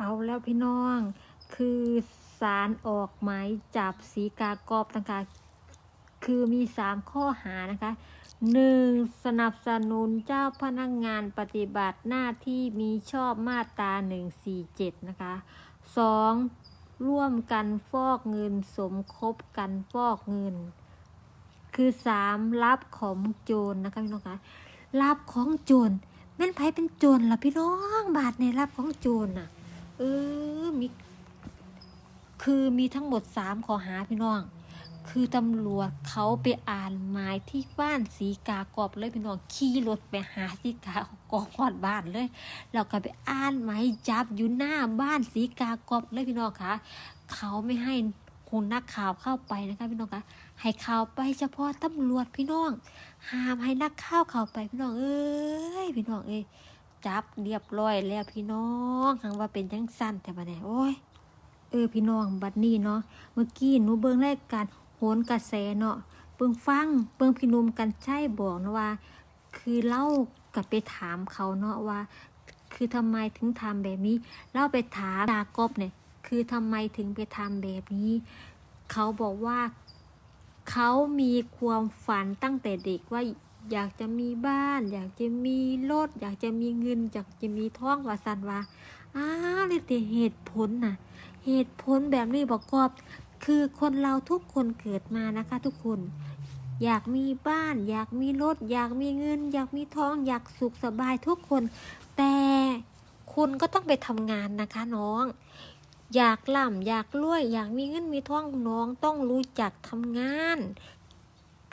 เอาแล้วพี่น้อง คือสารออกหมายจับสีกากอบต่างๆคือมีสามข้อหานะคะหนึ่งสนับสนุนเจ้าพนักงงานปฏิบัติหน้าที่มีชอบมาตรา 147 นะคะสองร่วมกันฟอกเงินสมคบกันฟอกเงิน คือสามรับของโจรนะคะพี่น้องคะรับของโจรแม่นไผเป็นโจรล่ะพี่น้อง บาทในรับของโจรน่ะ เออมีคือมีทั้งหมดสามข้อหาพี่น้อง คือตำรวจเขาไปอ่านหมายที่บ้านสีกากรอบเลยพี่น้องขี่รถไปหาสีกากรอบก่อนบ้านเลยแล้วก็ไปอ่านหมายจับอยู่หน้าบ้านสีกากรอบเลยพี่น้องคะเขาไม่ให้คุณนักข่าวเข้าไปนะคะพี่น้องคะให้ข่าวไปเฉพาะตำรวจพี่น้อง ห้ามให้นักข่าวเข้าไปพี่น้องเอ้ยพี่น้องเอ้ย จับเรียบร้อยแล้วพี่น้องหังว่าเป็นจังสั้นแต่บัดนี้โอ้ยเออพี่น้องบัดนี้เนาะเมื่อกี้หนูเบิ่งรายการโหนกระแสเนาะเบิ่งฟังเบิ่งพี่นุ่มกันใช่บอกนะว่า คือเล่ากับไปถามเขาเนาะว่า คือทำไมถึงทำแบบนี้เล่าไปถามดากบเนี่ย คือทำไมถึงไปทำแบบนี้ เขาบอกว่า เขามีความฝันตั้งแต่เด็กว่า อยากจะมีบ้าน อยากจะมีรถอยากจะมีเงิน อยากจะมีท้องว่าสันว่าอ้าวนี่แต่เหตุผลน่ะ เหตุผลแบบนี้ประกอบ คือคนเราทุกคนเกิดมานะคะ ทุกคน อยากมีบ้าน อยากมีรถ อยากมีเงิน อยากมีท้อง อยากสุขสบายทุกคน แต่คุณก็ต้องไปทำงานนะคะน้องอยากล่ำอยากรวย อยากมีเงินมีท้องน้องต้องรู้จักทำงาน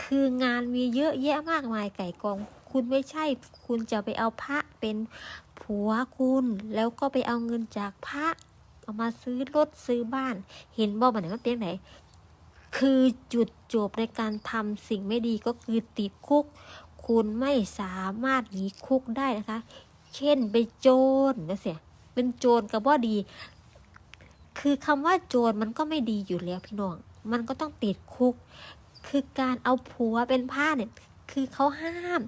คืองานมีเยอะแยะมากมายไก่กอง คุณไม่ใช่ คุณจะไปเอาพระเป็นผัวคุณ แล้วก็ไปเอาเงินจากพระเอามาซื้อรถซื้อบ้าน เห็นบ่มันไหนมันเป็นไหนคือจุดจบในการทำสิ่งไม่ดีก็คือติดคุก คุณไม่สามารถหนีคุกได้นะคะ เช่นไปโจรนะเสียเป็นโจรก็บ่าดี คือคำว่าโจรมันก็ไม่ดีอยู่แล้วพี่น้อง มันก็ต้องติดคุก คือการเอาผัวเป็นผ้าเนี่ยคือเขาห้าม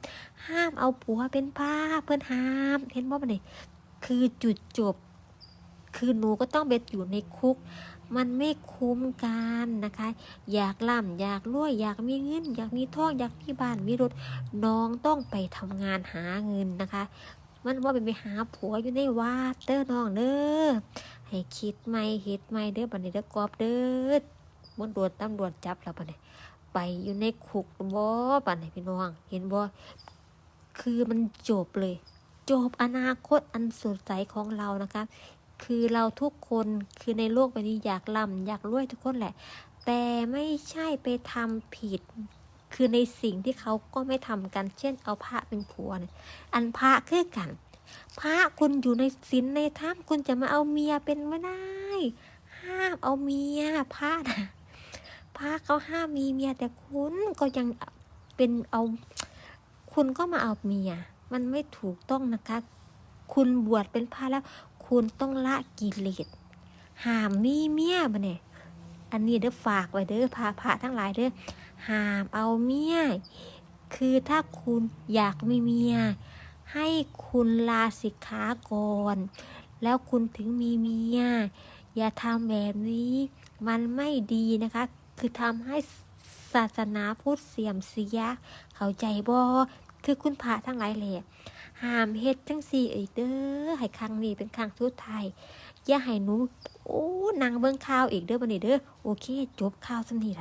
ห้ามเอาผัวเป็นผ้าเพื่อนห้าม เห็นบ่ามันเนี่ยคือจุดจบ คือหนูก็ต้องไปอยู่ในคุก มันไม่คุ้มกันนะคะ อยากล่ำอยากรวยอยากมีเงิน อยากมีทองอยากมีบ้านมีรถน้องต้องไปทำงานหาเงินนะคะ มันว่าเป็นไปหาผัวอยู่ในวัดเด้อน้องเด้อให้คิดไม่เฮ็ดไม่เด้อบัดนี้เด้อกอบเด้อมนโดนตำรวจจับแล้วบัดนี้ ไปอยู่ในคุกบ่บัดนี้พี่น้อง เห็นบ่คือมันจบเลย จบอนาคตอันสดใสของเรานะคะ คือเราทุกคนคือในโลกใบนี้อยากร่ำอยากรวยทุกคนแหละ แต่ไม่ใช่ไปทำผิด คือในสิ่งที่เขาก็ไม่ทำกัน เช่นเอาพระเป็นผัวอันพระคือกัน พระคุณอยู่ในศีลในถ้ำคุณจะมาเอาเมียเป็นไม่ได้ ห้ามเอาเมียพระนะ พระเขาห้ามมีเมียแต่คุณก็ยังเป็นเอาคุณก็มาเอาเมีย มันไม่ถูกต้องนะคะ คุณบวชเป็นพระแล้ว คุณต้องละกิเลสห้ามมีเมียมาเนี่ยอันนี้เด้อฝากไว้เด้อพาพระทั้งหลายเด้อห้ามเอาเมียคือถ้าคุณอยากมีเมีย ให้คุณลาสิกขาก่อน แล้วคุณถึงมีเมีย อย่าทำแบบนี้ มันไม่ดีนะคะ คือทำให้ศาสนาพุทธเสียมเสีย เข้าใจบ่คือคุณพระทั้งหลายแหละห้ามเฮ็ดทั้งสี่อีกเด้อให้ครั้งนี้เป็นครั้งสุดท้ายอย่าให้หนูโอ้นางเบิ่งข่าวอีกเด้อบัดนี้เด้อโอเค จบข่าวสำนี้ละ